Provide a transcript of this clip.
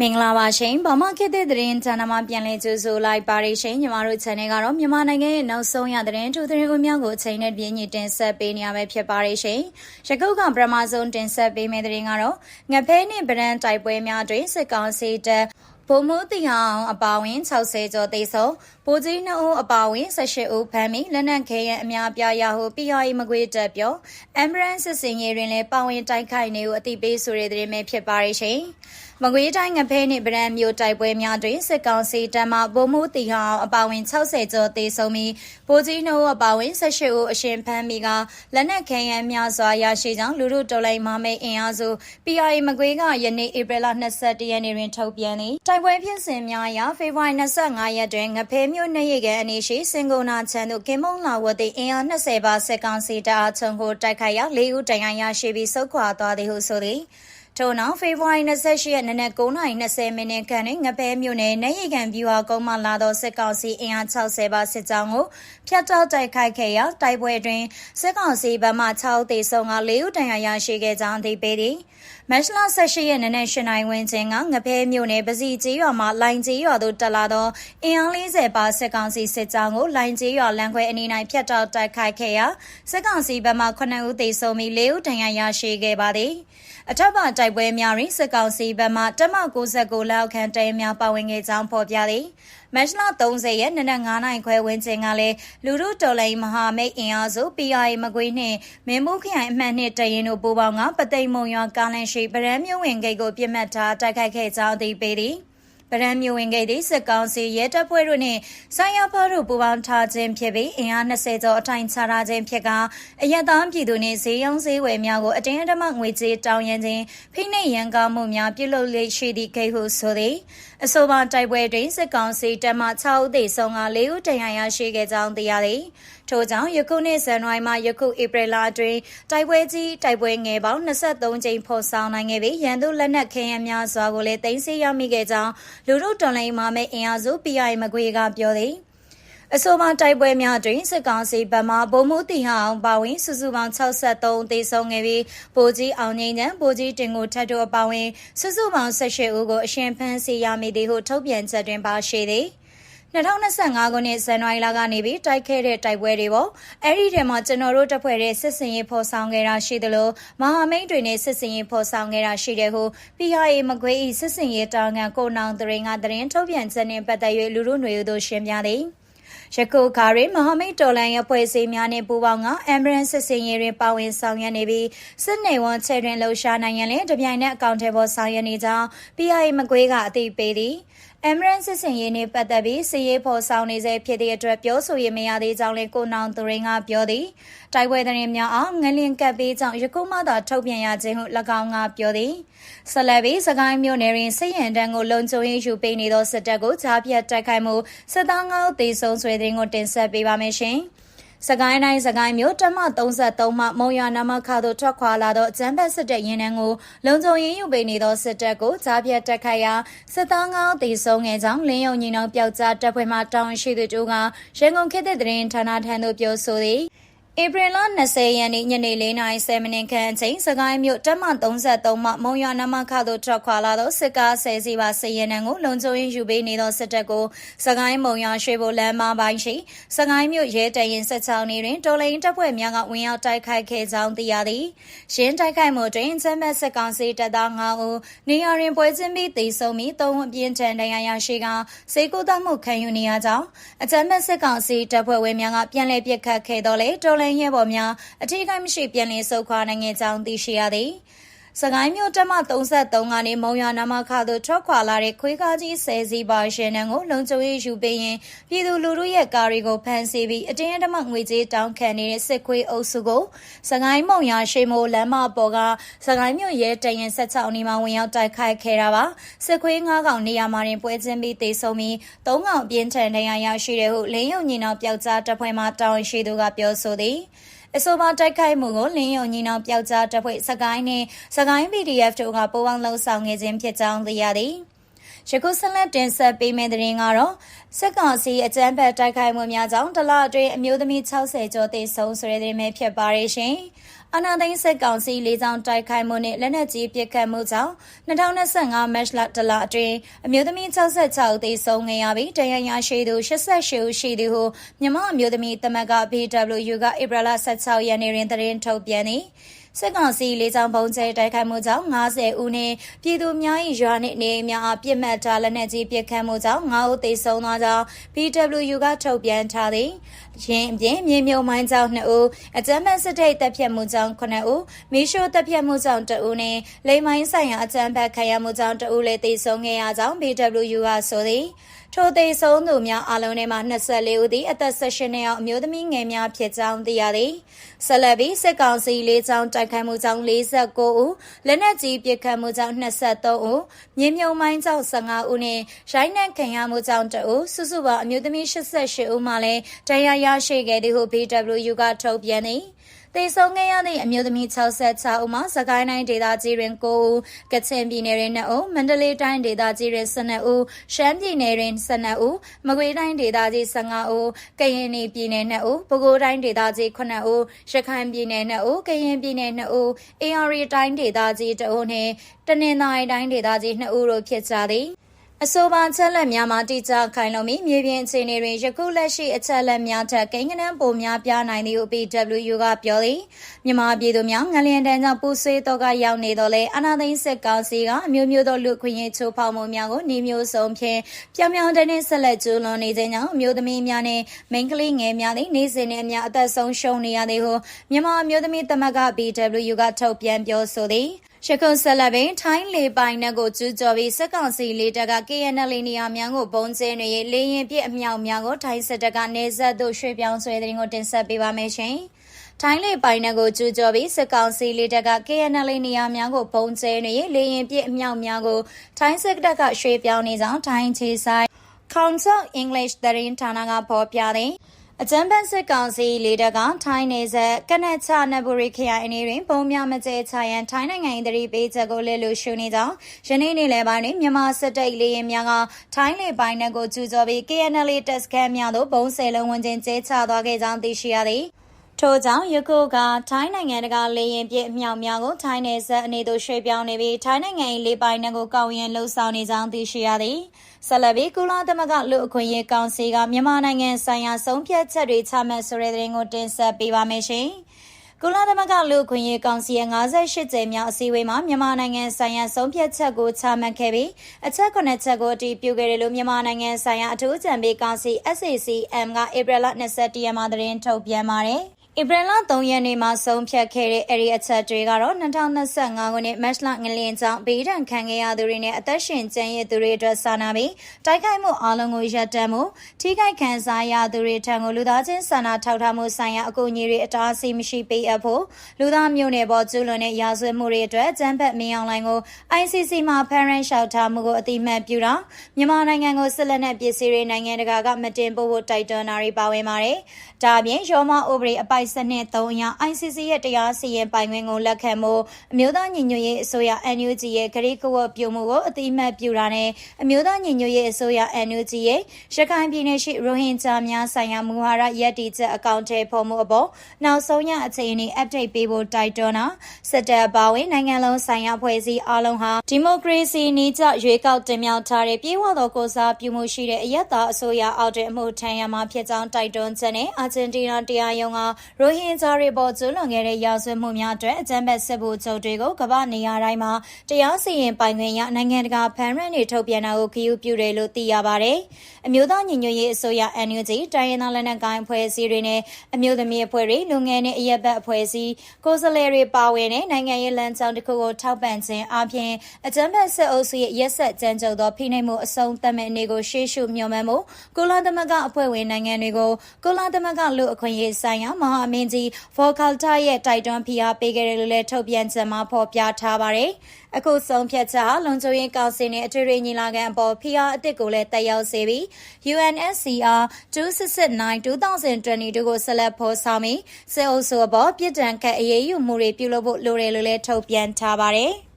မင်္ဂလာပါရှင်ဗမာခေတ်သစ်သတင်းချန်နယ်မှာပြန်လည်ကြိုဆိုလိုက်ပါရရှင်ညီမတို့ channel ကတော့မြန်မာနိုင်ငံရဲ့နောက်ဆုံးရသတင်းထူးသတင်းဦးများကိုအချိန်နဲ့ပြည့်ညတင်ဆက်ပေးနေရပဲဖြစ်ပါရရှင်ရကုတ်ကပထမဆုံးတင်ဆက်ပေးမယ့်သတင်းကတော့ငဖဲနဲ့ဗရန်တိုက်ပွဲများတွင်စစ်ကောင်စီတပ်ဗိုလ်မှူးတီအောင်အပါဝင်60ကျော်သေဆုံးဗိုလ်ကြီး2ဦးအပါဝင်18ဦးဖမ်းမိလက်နက်ခဲယံအများပြားရဟု PRI မကွေးတပ်ပြော Ambulance စစ်စင်ရေးတွင်လည်းပါဝင်တိုက်ခိုက်နေဟုအသိပေးဆိုတဲ့သတင်းပဲဖြစ်ပါရရှင် မကွေးတိုင်းငဖဲနှင့်ဗရန်မျိုးတိုက်ပွဲများတွင်စစ်ကောင်စီတပ်မှဗိုလ်မှူးတီဟောင်အပါဝင်60ကျော်သေဆုံးပြီးဗိုလ်ကြီးနှုတ်အပါဝင်18ဦးအရှင်ဖမ်းမိကလက်နက်ခဲယမ်းများစွာရရှိကြောင်းလူလူတော်လိုင်းမမိတ်အင်အားစု PRA မကွေးကယနေ့ဧပြီလ22ရက်နေ့တွင်ထုတ်ပြန်သည့်တိုက်ပွဲဖြစ်စဉ်များအရဖေဖော်ဝါရီ25ရက်တွင်ငဖဲမြို့နေရကအနေရှိစင်ကုန်နာချန်တို့ကင်မုံလာဝတ်သည့်အင်အား20ပါစစ်ကောင်စီတပ်အားချုံကိုတိုက်ခိုက်ရာ၄ဦးတိုင်ရန်ရရှိပြီးစုခွာသွားသည်ဟုဆိုသည် ထို့နောက်ဖေဖော်ဝါရီ28ရက်နေ့နက်9:20မိနစ်ခန့်တွင်ငပဲမြို့နယ်နေရီကန်ဗျူဟာကုန်းမှလာသောစစ်ကောင်စီအင်အား60ပါစစ်ကြောင်းကိုဖျက်တောက်တိုက်ခိုက်ခဲ့ရာတိုက်ပွဲတွင်စစ်ကောင်စီဘက်မှ6သေဆုံးက4ဦးဒဏ်ရာရရှိခဲ့ကြောင်းသိပေးသည်မတ်လ18ရက်နေ့နဲ့8နိုင်ဝန်းကျင်ကငပဲမြို့နယ်ပစီကြီးရွာမှလိုင်ကြီးရွာသို့တက်လာသောအင်အား40ပါစစ်ကောင်စီစစ်ကြောင်းကိုလိုင်ကြီးရွာလမ်းခွဲအနီး၌ဖျက်တောက်တိုက်ခိုက်ခဲ့ရာစစ်ကောင်စီဘက်မှ9ဦးသေဆုံးပြီး4ဦးဒဏ်ရာရရှိခဲ့ပါသည်အထက်ပါတိုက်ပွဲများတွင်စစ်ကောင်စီဘက်မှတမ69လောက်ခန့်တဲများပါဝင်ခဲ့ကြောင်းဖော်ပြသည်မတ်လ30ရက်နေ့နက်9နိုင်ခွဲဝန်းကျင်ကလည်းလူတို့တော်လိုင်းမဟာမိတ်အင်အားစု PRA မကွေးနှင့်မင်းမှုခရိုင်အမှတ်နှစ်တရင်တို့ပူးပေါင်းကပသိမ်မုံရွာကားလန်ရှိဗရန်မြို့ဝင်ဂိတ်ကိုပြစ်မှတ်ထားတိုက်ခိုက်ခဲ့ကြောင်းသိပေးသည် ဗရန်မျိုးဝင်ခဲ့သည့်စစ်ကောင်စီရဲတပ်ဖွဲ့တို့နှင့်ဆိုင်ရဖားတို့ပူးပေါင်းထားခြင်းဖြစ်ပြီးအင်အား20ကျော်အထိုင်ချထားခြင်းဖြစ်ကအယက်သားပြည်သူနှင့်ဈေးရောင်းဈေးဝယ်များကိုအတင်းအဓမ္မငွေကြေးတောင်းရန်ခြင်းဖိနှိပ်ရန်ကားမှုများပြုလုပ်လေ့ရှိသည့်ကိဟုဆိုသည် အဆိုပါတိုက်ပွဲတွင်စစ်ကောင်စီတပ်မှ6ဦးသေဆုံးက4ဦးတရားရရှိခဲ့ကြောင်းသိရသည်ထို့ကြောင့်ယခုနှစ်ဇန်နဝါရီမှယခုဧပြီလအတွင်းတိုက်ပွဲကြီးတိုက်ပွဲငယ်ပေါင်း23ကြိမ်ဖော်ဆောင်နိုင်ခဲ့ပြီးရန်သူလက်နက်ခဲယမ်းများစွာကိုလည်းတင်စီရမိခဲ့ကြောင်းလူတို့တော်လိုင်းမှမဲ့အင်အားစု PI မကွေကပြောသည် အဆိုပါတိုက်ပွဲများတွင်စစ်ကောင်စီဗမာဗိုလ်မှူးတီဟအောင်ပါဝင်စုစုပေါင်း63သေဆုံးခဲ့ပြီးဗိုလ်ကြီးအောင်ငိမ့်တန်းဗိုလ်ကြီးတင်ကိုထပ်တို့အပါဝင်စုစုပေါင်း18ဦးကိုအရှင်ဖမ်းဆီးရမိသည်ဟုထုတ်ပြန်ချက်တွင်ပါရှိသည်2025ခုနှစ်ဇန်နဝါရီလကနေပြီးတိုက်ခဲ့တဲ့တိုက်ပွဲတွေပေါ့အဲ့ဒီထဲမှာကျွန်တော်တို့တပ်ဖွဲ့တဲ့စစ်စင်ရေးဖော်ဆောင်ခဲ့တာရှိသလိုမဟာမိတ်တွေနဲ့စစ်စင်ရေးဖော်ဆောင်ခဲ့တာရှိတယ်ဟု PRA မကွေးဤစစ်စင်ရေးတောင်ငံကိုနောင်တရင်ကတရင်ထုတ်ပြန်ချက်နဲ့ပတ်သက်၍လူလူຫນွေတို့ရှင်းပြသည် ယခုခါရီမဟာမိတ်တော်လန်ရဲ့ဖွဲ့စည်းများနဲ့ပူးပေါင်းကအမ်ဘရန်စစ်စင်ရေးတွင်ပါဝင်ဆောင်ရွက်နေပြီးစစ်နေဝန်ချဲတွင်လှုပ်ရှားနိုင်ရန်လည်းတပြိုင်နက်အကောင့်ထဲပေါ်ဆောင်ရွက်နေကြောင်း PRA မကွေးကအသိပေးသည် အမ်ရန်စစ်စင်ရေးနှင့်ပတ်သက်ပြီးစည်ရေးဖော်ဆောင်နေစေဖြစ်သည့်အတွက်ပြောဆိုရမရသေးကြောင်းလည်းကိုနောင်သူရင်းကပြောသည်တိုက်ပွဲသတင်းများအောင်ငလင်ကပ်ပေးကြောင်းယခုမှသာထုတ်ပြန်ရခြင်းဟု၎င်းကပြောသည်ဆက်လက်ပြီးစကိုင်းမြို့နယ်တွင်စစ်ရန်တန်းကိုလုံခြုံရေးယူပေးနေသောစစ်တပ်ကိုကြားပြတ်တိုက်ခိုက်မှုစစ်သားငေါ့တေဆုံးဆွေသတင်းကိုတင်ဆက်ပေးပါမယ်ရှင်။ စကိုင်းတိုင်းစကိုင်းမြို့တမ33မှမုံရနာမခါသို့ထွက်ခွာလာသောအကြမ်းဖက်စစ်တပ်ရင်းနှန်းကိုလုံခြုံရေးယူပေးနေသောစစ်တပ်ကိုကြားပြတ်တက်ခိုက်ရာစစ်သားငောင်းတီဆုံးငယ်ကြောင့်လင်းယုံညီနောင်ပျောက်ကြားတပ်ဖွဲ့မှတောင်းရှိသူတို့ကရန်ကုန်ခေတ်သစ်သတင်းဌာနထံသို့ပြောဆိုသည် ဧပြီလ20ရက်နေ့ညနေ4:30မိနစ်ခန့်အချိန်စကိုင်းမြို့တက်မ33မှမုံရနမခသို့ထွက်ခွာလာသောစစ်ကားဆယ်စီးပါစည်ရနံကိုလုံခြုံရေးယူပေးနေသောစစ်တပ်ကိုစကိုင်းမုံရရွှေဘိုလမ်းမပိုင်းရှိစကိုင်းမြို့ရဲတရင်စစ်ချောင်းနေတွင်တော်လိုင်းတပ်ဖွဲ့များကဝင်ရောက်တိုက်ခိုက်ခဲ့ကြောင်းသိရသည်။ရင်းတိုက်ခိုက်မှုတွင်စမ်းမတ်စစ်ကောင်စီတပ်သား9ဦးနေရာတွင်ပွဲချင်းပြီးသေဆုံးပြီး၃ဦးအပြင်းထန်ဒဏ်ရာရရှိကစေကူတမှုခံယူနေရကြောင်းအကြမ်းဖက်စစ်ကောင်စီတပ်ဖွဲ့ဝင်များကပြန်လည်ပစ်ခတ်ခဲ့တော်လဲတော်လိုင်းရဲဘော်များအထူးကိမရှိပြန်လည်ဆုတ်ခွာနိုင်ခဲ့ကြောင်းသိရှိရသည်။ စကိုင်းမြို့တက်မ33ကနေမုံရနာမခသို့ထွက်ခွာလာတဲ့ခွေးကားကြီးဆယ်စီးပါရှင်နှံကိုလုံခြုံရေးယူပေးရင်ပြည်သူလူထုရဲ့ကားတွေကိုဖမ်းဆီးပြီးအတင်းအဓမ္မငွေကြေးတောင်းခံနေတဲ့စစ်ခွေးအုပ်စုကိုစကိုင်းမုံရရှိမိုးလမ်းမပေါ်ကစကိုင်းမြို့ရဲတရင်ဆက်ချောင်းနေမှာဝင်ရောက်တိုက်ခိုက်ခဲ့တာပါစစ်ခွေး၅កောင်နေရာမှာတင်ပွဲချင်းပြီးတေဆုံးပြီး၃កောင်ပြင်းထန်တရားရရှိတဲ့ဟုလင်းယုံညီနောင်ပျောက်ကြားတပ်ဖွဲ့မှတာဝန်ရှိသူကပြောဆိုသည် အဆိုပါတိုက်ခိုက်မှုကိုလင်းယုံညီနောင်ပျောက်ကြားတပ်ဖွဲ့စကိုင်းနှင့်စကိုင်း PDF တို့ကပူးပေါင်းလှုပ်ဆောင်ခဲ့ခြင်းဖြစ်ကြောင်းသိရသည်ယခုဆက်လက်တင်ဆက်ပေးမယ့်သတင်းကတော့ စက်ကောင်စီအကြမ်းဖက်တိုက်ခိုက်မှုများကြောင့်တလအတွင်းအမျိုးသမီး60ကျော်သေဆုံးဆိုတဲ့သတင်းပဲဖြစ်ပါရဲ့ရှင်။အနာသိန်းစက်ကောင်စီလေးဆောင်တိုက်ခိုက်မှုနဲ့လက်နက်ကြီးပစ်ခတ်မှုကြောင့်2025မတ်လတလအတွင်းအမျိုးသမီး66ဦးသေဆုံးခဲ့ရပြီးတရားရရှိသူ88ဦးရှိသည်ဟုမြန်မာအမျိုးသမီးသမဂ္ဂ BWU ကဧပြီလ16ရက်နေ့တွင်သတင်းထုတ်ပြန်သည်။စစ်ကောင်စီလေးဆောင်ပုံကျဲတိုက်ခိုက်မှုကြောင့်90ဦးနဲ့ပြည်သူများ၏ရွာနှင့်နေအိမ်များအားပြစ်မှတ်ထားလက်နက်ကြီးပစ်ခတ်မှုကြောင့်9ဦးသေဆုံးသွားကြောင်း BWU ကထုတ်ပြန်ထားသည်။ရင်းအပြင်မြေမြုံမိုင်းကြောင့်2ဦးအကြမ်းဖက်စစ်တပ်တပ်ဖြတ်မှုကြောင့်9ဦးမီရှိုတပ်ဖြတ်မှုကြောင့်2ဦးနဲ့လိမ်မိုင်းဆိုင်ရာအကြမ်းဖက်ခံရမှုကြောင့်2ဦးလည်းသေဆုံးခဲ့ရကြောင်း BWU ကဆိုသည်။ထိုသေဆုံးသူများအလုံးထဲမှာ24ဦးသည်အသက်18နှစ်အောက်အမျိုးသမီးငယ်များဖြစ်ကြောင်းသိရသည်ဆက်လက်ပြီးစစ်ကောင်စီလေးချောင်းတိုက်ခိုက်မှုကြောင့်49ဦးလက်နက်ကြီးပစ်ခတ်မှုကြောင့်23ဦးမြေမြုံမိုင်းကြောင့်15ဦးနဲ့ရိုင်းနှက်ခံရမှုကြောင့်2ဦးစုစုပေါင်းအမျိုးသမီး88ဦးမှလည်းတရားရရှိခဲ့သည်ဟု BWU ကထုတ်ပြန်သည် သေဆုံးခဲ့ရသည့်အမျိုးသမီး66ဦးမှာစကိုင်းတိုင်းဒေသကြီးတွင်9ဦးကချင်ပြည်နယ်တွင်2ဦးမန္တလေးတိုင်းဒေသကြီးတွင်12ဦးရှမ်းပြည်နယ်တွင်12ဦးမကွေးတိုင်းဒေသကြီး15ဦးကရင်ပြည်နယ်2ဦးပဲခူးတိုင်းဒေသကြီး9ဦးရခိုင်ပြည်နယ်2ဦးကရင်ပြည်နယ်2ဦးအေရီတိုင်းဒေသကြီး2ဦးနှင့်တနင်္သာရီတိုင်းဒေသကြီး2ဦးတို့ဖြစ်ကြသည် အဆိုပါချက်လက်များမှာတိကျခိုင်လုံပြီးမြေပြင်အခြေအနေတွင်ယခုလက်ရှိအချက်လက်များထက်ကိန်းဂဏန်းပိုများပြားနိုင်သည်ဟု PWU ကပြောသည်မြန်မာပြည်သူများငလျင်တန်းကြောင့်ပူဆွေးတော့ကရောက်နေတော့လေအနာသိန်းစစ်ကောင်စီကအမျိုးမျိုးသောလူခွင့်ရေးချိုးဖောက်မှုများကိုနှီးမျိုးစုံဖြင့်ပြောင်ပြောင်တင်းတင်းဆက်လက်ကျူးလွန်နေခြင်းကြောင့်အမျိုးသမီးများနဲ့မိန်းကလေးငယ်များသည်နေ့စဉ်နဲ့အများအသက်ဆုံးရှုံးနေရသည်ဟုမြန်မာအမျိုးသမီးသမဂ္ဂ BWU ကထုတ်ပြန်ပြောဆိုသည် ရှကုံဆက်လက်ပင်ထိုင်းလေပိုင်နက်ကိုကျူးကျော်ပြီးစက်ကောင်စီလေတပ်က KNL နေရာများကိုပုံကျဲနေရေးလေရင်ပြစ်အမြောက်များကိုထိုင်းစစ်တပ်ကနေဆက်သို့ရွှေ့ပြောင်းဆွဲတဲ့ရင်ကိုတင်ဆက်ပေးပါမယ်ရှင်။ထိုင်းလေပိုင်နက်ကိုကျူးကျော်ပြီးစက်ကောင်စီလေတပ်က KNL နေရာများကိုပုံကျဲနေရေးလေရင်ပြစ်အမြောက်များကိုထိုင်းစစ်တပ်ကရွှေ့ပြောင်းနေကြောင်းထိုင်းခြေဆိုင် Council English သတင်းဌာနကဖော်ပြသည်။ အကြံပန်းစစ်ကောင်စီလေတပ်ကထိုင်းနေဆက်ကနက်ချနဘူရီခရိုင်အနေတွင်ပုံများမကျဲချရန်ထိုင်းနိုင်ငံ၏တရီပေးချက်ကိုလေလို့ရှုနေကြောင်းယနေ့နေ့လယ်ပိုင်းတွင်မြန်မာစစ်တပ်လေရင်များကထိုင်းလေပိုင်းနယ်ကိုကျူးကျော်ပြီး KNL တက်စခန်းများသို့ဘုံဆယ်လုံးဝင်ချင်းကျဲချသွားခဲ့ကြောင်းသိရှိရသည် ထို့ကြောင့်ယခုကထိုင်းနိုင်ငံတကာလေရင်ပြည့်အမြောက်များကိုထိုင်းနယ်ဆက်အနေသို့ရွှေ့ပြောင်းနေပြီးထိုင်းနိုင်ငံ၏လေပိုင်နယ်ကိုကောက်ရင်လှုပ်ဆောင်နေကြောင်းသိရှိရသည်ဆက်လက်ပြီးကုလသမဂ္ဂလူအခွင့်အရေးကောင်စီကမြန်မာနိုင်ငံဆိုင်ရာဆုံးဖြတ်ချက်တွေချမှတ်ဆိုတဲ့သတင်းကိုတင်ဆက်ပေးပါမယ်ရှင်ကုလသမဂ္ဂလူ့အခွင့်အရေးကောင်စီရဲ့58ကျယ်မြောက်အစည်းအဝေးမှာမြန်မာနိုင်ငံဆိုင်ရာဆုံးဖြတ်ချက်ကိုချမှတ်ခဲ့ပြီးအချက်9ချက်ကိုအတည်ပြုခဲ့တယ်လို့မြန်မာနိုင်ငံဆိုင်ရာအထူးအကြံပေးကောင်စီ SACM ကဧပြီလ22ရက်မှာသတင်းထုတ်ပြန်ပါတယ်။ ဧပြီလ3ရက်နေ့မှာဆုံးဖြတ်ခဲ့တဲ့အဲဒီအချက်တွေကတော့2025ခုနှစ်မတ်လငလင်ကြောင့်ဘေးဒဏ်ခံခဲ့ရသူတွေနဲ့အသက်ရှင်ကျန်ရစ်သူတွေအတွက်စာနာပြီးတိုက်ခိုက်မှုအလုံးကိုရပ်တန့်မှုထိခိုက်ခံစားရသူတွေထံကိုလူသားချင်းစာနာထောက်ထားမှုဆိုင်ရာအကူအညီတွေအတားအဆီးမရှိပေးအပ်ဖို့လူသားမျိုးနယ်ပေါ်ကျူးလွန်တဲ့ရာဇဝတ်မှုတွေအတွက်ကျန်းဖက်မင်းအောင်လိုင်းကို ICC မှာ parent လျှောက်ထားမှုကိုအတိမတ်ပြုတာမြန်မာနိုင်ငံကိုစစ်လက်နက်ပစ္စည်းတွေနိုင်ငံတကာကမတင်ပို့ဖို့တိုက်တွန်းတာတွေပါဝင်ပါတယ်။ဒါအပြင်ရောမဥပဒေအပိုက်စနစ်3အရ ICC ရဲ့တရားစီရင်ပိုင်ခွင့်ကိုလက်ခံမှုအမျိုးသားညီညွတ်ရေးအစိုးရ NUG ရဲ့ဂရိကဝတ်ပြုမှုကိုအတိအမှတ်ပြုတာနဲ့အမျိုးသားညီညွတ်ရေးအစိုးရ NUG ရဲ့ရခိုင်ပြည်နယ်ရှိရိုဟင်ဂျာများဆိုင်ရာမူဝါဒရည်တည်ချက်အကောင့်ထဲပေါ်မှုအပေါ်နောက်ဆုံးရအခြေအနေ update ပေးဖို့တိုက်တွန်းတာစစ်တပ်ပါဝင်နိုင်ငံလုံးဆိုင်ရာဖွဲ့စည်းအလုံးဟာဒီမိုကရေစီနည်းကျရွေးကောက်တင်မြှောက်ထားတဲ့ပြည်ဝသောကိုစားပြုမှုရှိတဲ့အယက်သားအစိုးရအောက်တွင်အမှုထမ်းရမှာဖြစ်ကြောင်းတိုက်တွန်းချက်နဲ့အာဂျင်တီးနားတရားရုံးက ရိုဟင်ဂျာတွေပေါ်ကျူးလွန်ခဲ့တဲ့ရာဇဝတ်မှုများအတွက်အကြမ်းဖက်စစ်ဗိုလ်ချုပ်တွေကိုကမ္ဘာနေရာတိုင်းမှာတရားစီရင်ပိုင်ခွင့်ရနိုင်ငံတကာဖမ်းရမ်းတွေထုတ်ပြန်တာကိုဂရုပြုတယ်လို့သိရပါတယ်။အမျိုးသားညီညွတ်ရေးအစိုးရ NUG တိုင်းရင်းသားလက်နက်ကိုင်အဖွဲ့အစည်းတွေနဲ့အမျိုးသမီးအဖွဲ့တွေလူငယ်နဲ့အရက်ဘက်အဖွဲ့အစည်းကိုယ်စားလှယ်တွေပါဝင်တဲ့နိုင်ငံရေးလမ်းကြောင်းတစ်ခုကိုထောက်ပံ့ခြင်းအပြင်အကြမ်းဖက်စစ်အုပ်စုရဲ့ရက်ဆက်ကြမ်းကြုတ်သောဖိနှိပ်မှုအဆုံးသတ်မဲ့အနေကိုရှေ့ရှုမျှော်မှန်းမှုကုလသမဂ္ဂအဖွဲ့ဝင်နိုင်ငံတွေကိုကုလသမဂ္ဂလူအခွင့်အရေးဆိုင်ရာမဟာမင်းကြီးဖော်ကာလ်တာရဲ့တိုက်တွန်းဖိအားပေးခဲ့တယ်လို့လည်းထုတ်ပြန်ချက်မှာဖော်ပြထားပါတယ်။အခုဆုံးဖြတ်ချက်ဟာလုံခြုံရေးကောင်စီနဲ့အထွေထွေညီလာခံအပေါ်ဖိအားအသစ်ကိုလည်းတက်ရောက်စေပြီး UNSCR 269-2022ကိုဆက်လက်ဖော်ဆောင်ပြီးစစ်အုပ်စုအပေါ်ပြည်တံခတ်အရေးယူမှုတွေပြုလုပ်ဖို့လိုတယ်လို့လည်းထုတ်ပြန်ထားပါတယ်။